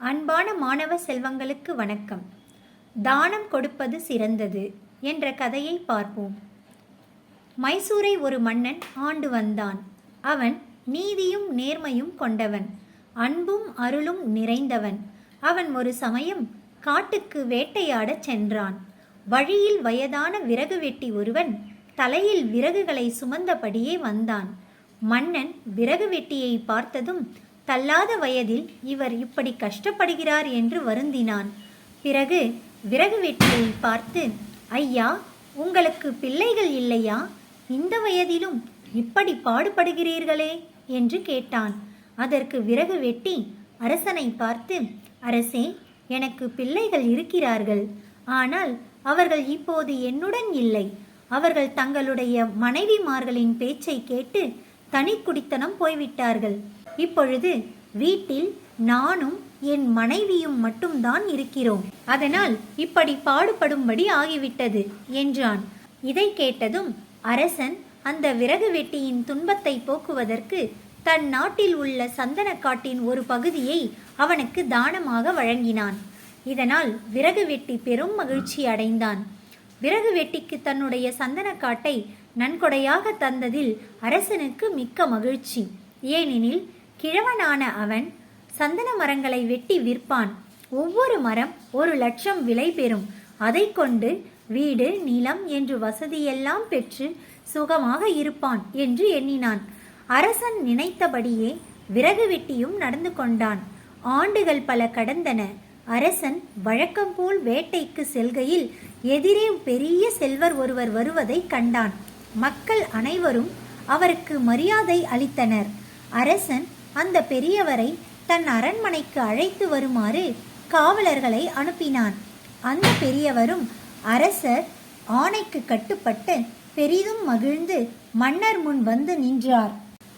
அன்பான மாணவ செல்வங்களுக்கு வணக்கம். தானம் கொடுப்பது சிறந்தது என்ற கதையை பார்ப்போம். மைசூரை ஒரு மன்னன் ஆண்டு வந்தான். அவன் நீதியும் நேர்மையும் கொண்டவன். அன்பும் அருளும் நிறைந்தவன். அவன் ஒரு சமயம் காட்டுக்கு வேட்டையாடச் சென்றான். வழியில் வயதான விறகு வெட்டி ஒருவன் தலையில் விறகுகளை சுமந்தபடியே வந்தான். மன்னன் விறகு வெட்டியை பார்த்ததும் தள்ளாத வயதில் இவர் இப்படி கஷ்டப்படுகிறார் என்று வருந்தினான். பிறகு விறகு வெட்டியை பார்த்து ஐயா உங்களுக்கு பிள்ளைகள் இல்லையா? இந்த வயதிலும் இப்படி பாடுபடுகிறீர்களே? என்று கேட்டான். அதற்கு விறகு வெட்டி அரசனை பார்த்து அரசே எனக்கு பிள்ளைகள் இருக்கிறார்கள். ஆனால் அவர்கள் இப்போது என்னுடன் இல்லை. அவர்கள் தங்களுடைய மனைவிமார்களின் பேச்சை கேட்டு தனி குடித்தனம் போய்விட்டார்கள். இப்பொழுது வீட்டில் நானும் என் மனைவியும் மட்டும்தான் இருக்கிறோம். அதனால் இப்படி பாடுபடும்படி ஆகிவிட்டது என்றான். இதை கேட்டதும் அரசன் அந்த விறகு வெட்டியின் துன்பத்தை போக்குவதற்கு தன் நாட்டில் உள்ள சந்தனக்காட்டின் ஒரு பகுதியை அவனுக்கு தானமாக வழங்கினான். இதனால் விறகு வெட்டி பெரும் மகிழ்ச்சி அடைந்தான். விறகு வெட்டிக்கு தன்னுடைய சந்தனக்காட்டை நன்கொடையாக தந்ததில் அரசனுக்கு மிக்க மகிழ்ச்சி. ஏனெனில் கிழவனான அவன் சந்தன மரங்களை வெட்டி விற்பான். ஒவ்வொரு மரம் ஒரு லட்சம் விலை பெறும். அதை கொண்டு வீடு நிலம் என்று வசதியெல்லாம் பெற்று சுகமாக இருப்பான் என்று எண்ணினான். அரசன் நினைத்தபடியே விறகு வெட்டியும் நடந்து கொண்டான். ஆண்டுகள் பல கடந்தன. அரசன் வழக்கம் போல் வேட்டைக்கு செல்கையில் எதிரே பெரிய செல்வர் ஒருவர் வருவதை கண்டான். மக்கள் அனைவரும் அவருக்கு மரியாதை அளித்தனர். அரசன் அந்த பெரியவரை தன் அரண்மனைக்கு அழைத்து வருமாறு காவலர்களை அனுப்பினான். அந்த பெரியவரும் அரசர் ஆணைக்கு கட்டுப்பட்டு பெரிதும் மகிழ்ந்து மன்னர் முன் வந்து நின்றார்.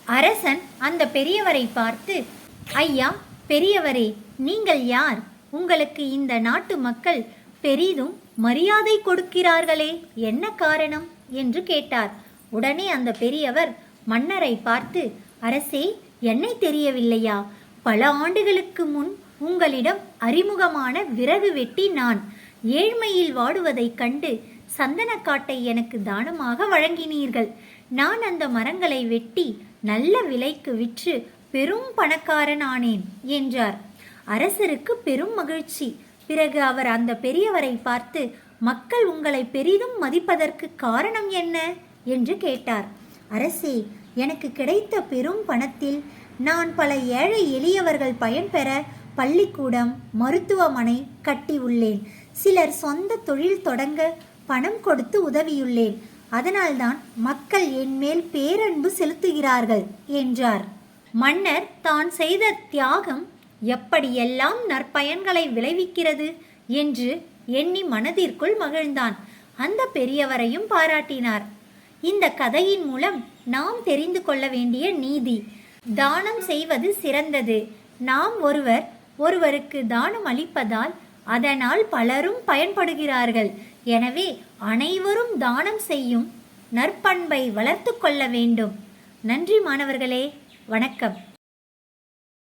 அரசன் அந்த பெரியவரை பார்த்து ஐயா பெரியவரே நீங்கள் யார்? உங்களுக்கு இந்த நாட்டு மக்கள் பெரிதும் மரியாதை கொடுக்கிறார்களே என்ன காரணம்? என்று கேட்டார். உடனே அந்த பெரியவர் மன்னரை பார்த்து அரசே என்னை தெரியவில்லையா? பல ஆண்டுகளுக்கு முன் உங்களிடம் அறிமுகமான விறகு வெட்டி நான் ஏழ்மையில் வாடுவதைக் கண்டு சந்தனக்காட்டை எனக்கு தானமாக வழங்கினீர்கள். நான் அந்த மரங்களை வெட்டி நல்ல விலைக்கு விற்று பெரும் பணக்காரன் ஆனேன் என்றார். அரசருக்கு பெரும் மகிழ்ச்சி. பிறகு அவர் அந்த பெரியவரை பார்த்து மக்கள் உங்களை பெரிதும் மதிப்பதற்கு காரணம் என்ன? என்று கேட்டார். அரசே எனக்கு கிடைத்த பெரும் பணத்தில் நான் பல ஏழை எளியவர்கள் பயன்பெற பள்ளிக்கூடம் மருத்துவமனை கட்டி உள்ளேன். சிலர் சொந்த தொழில் தொடங்க பணம் கொடுத்து உதவியுள்ளேன். அதனால்தான் மக்கள் என் மேல் பேரன்பு செலுத்துகிறார்கள் என்றார். மன்னர் தான் செய்த தியாகம் எப்படியெல்லாம் நற்பயன்களை விளைவிக்கிறது என்று எண்ணி மனதிற்குள் மகிழ்ந்தான். அந்த பெரியவரையும் பாராட்டினார். இந்த கதையின் மூலம் நாம் தெரிந்து கொள்ள வேண்டிய நீதி. தானம் செய்வது சிறந்தது. நாம் ஒருவர் ஒருவருக்கு தானம் அளிப்பதால் அதனால் பலரும் பயன்படுகிறார்கள். எனவே அனைவரும் தானம் செய்யும் நற்பண்பை வளர்த்து கொள்ள வேண்டும். நன்றி மாணவர்களே வணக்கம்.